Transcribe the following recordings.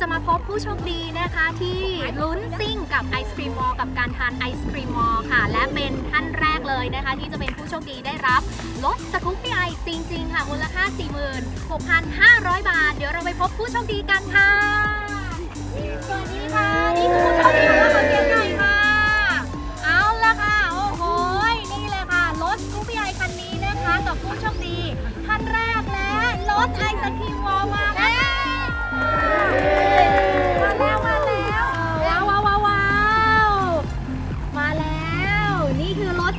จะมาพบผู้โชคดีนะคะที่ลุ้นซิ่งกับไอศครีมวอลกับการทานไอศครีมวอลค่ะ และเป็นท่านแรกเลยนะคะ ที่จะเป็นผู้โชคดีได้รับรถสกูปปี้ไอจริง ๆ ค่ะมูลค่า 46,500 บาท เดี๋ยวเราไปพบผู้โชคดีกันค่ะ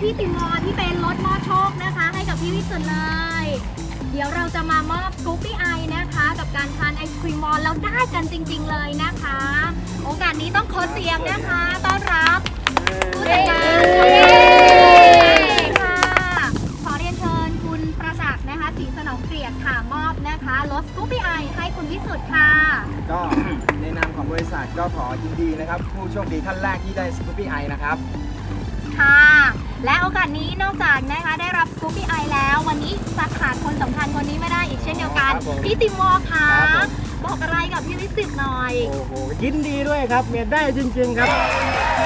พี่ติมอที่เป็นรถมอบโชคนะคะ ให้กับพี่วิสุทธ์เลย เดี๋ยวเราจะมามอบสกูปปี้ไอนะคะ กับการทานไอศครีมมอลแล้วได้กันจริง ๆ เลยนะคะ โอกาสนี้ต้องขอเสียงนะคะต้อนรับผู้จัดการค่ะขอเรียนเชิญคุณประจักษ์นะคะสีสนองเกลียดค่ะมอบนะคะรถสกูปปี้ไอให้คุณวิสุทธ์ค่ะ ก็ในนามของบริษัทก็ขอยินดีนะครับ ผู้โชคดีท่านแรกที่ได้สกูปปี้ไอนะครับ ค่ะ และโอกาสนี้นอกจากนะคะได้รับสกูปปี้ไอแล้ว วันนี้จะขาดคนสำคัญคนนี้ไม่ได้อีกเช่นเดียวกัน ครับผมพี่ติมอร์ค่ะ ครับผม บอกอะไรกับพี่วิสิตหน่อย โอ้โหยินดีด้วยครับเมียได้จริง ๆครับ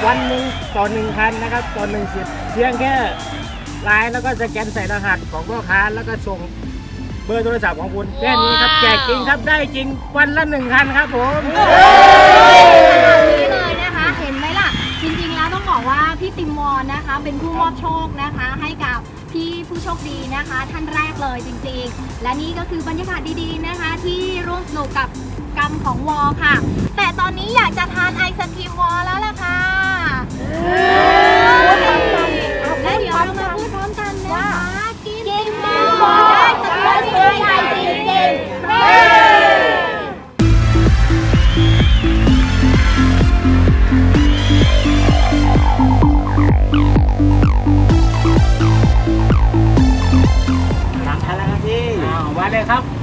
วันหนึ่งต่อหนึ่งคันนะครับต่อหนึ่งสิทธิ์เพียงแค่ไลน์แล้วก็สแกนใส่รหัสของพ่อค้าแล้วก็ส่งเบอร์โทรศัพท์ของคุณแค่นี้ครับแจกจริงครับได้จริงวันละหนึ่งคันครับผมแบบนี้เลยนะคะ เห็นไหมล่ะ จริงๆ แล้วต้องบอกว่าพี่ติมวอนนะคะ เป็นผู้มอบโชคนะคะ ให้กับพี่ผู้โชคดีนะคะ ท่านแรกเลยจริงๆ และนี่ก็คือบรรยากาศดีๆนะคะ ที่ร่วมสนุกกับกรรมของวอค่ะ แต่ตอนนี้อยากจะทานไอศครีมวอแล้วล่ะค่ะและเดี๋ยวเรามาพูดพร้อมกันนะคะกินวอได้สกู๊ปปี้ไอจริงๆ มาเลยครับ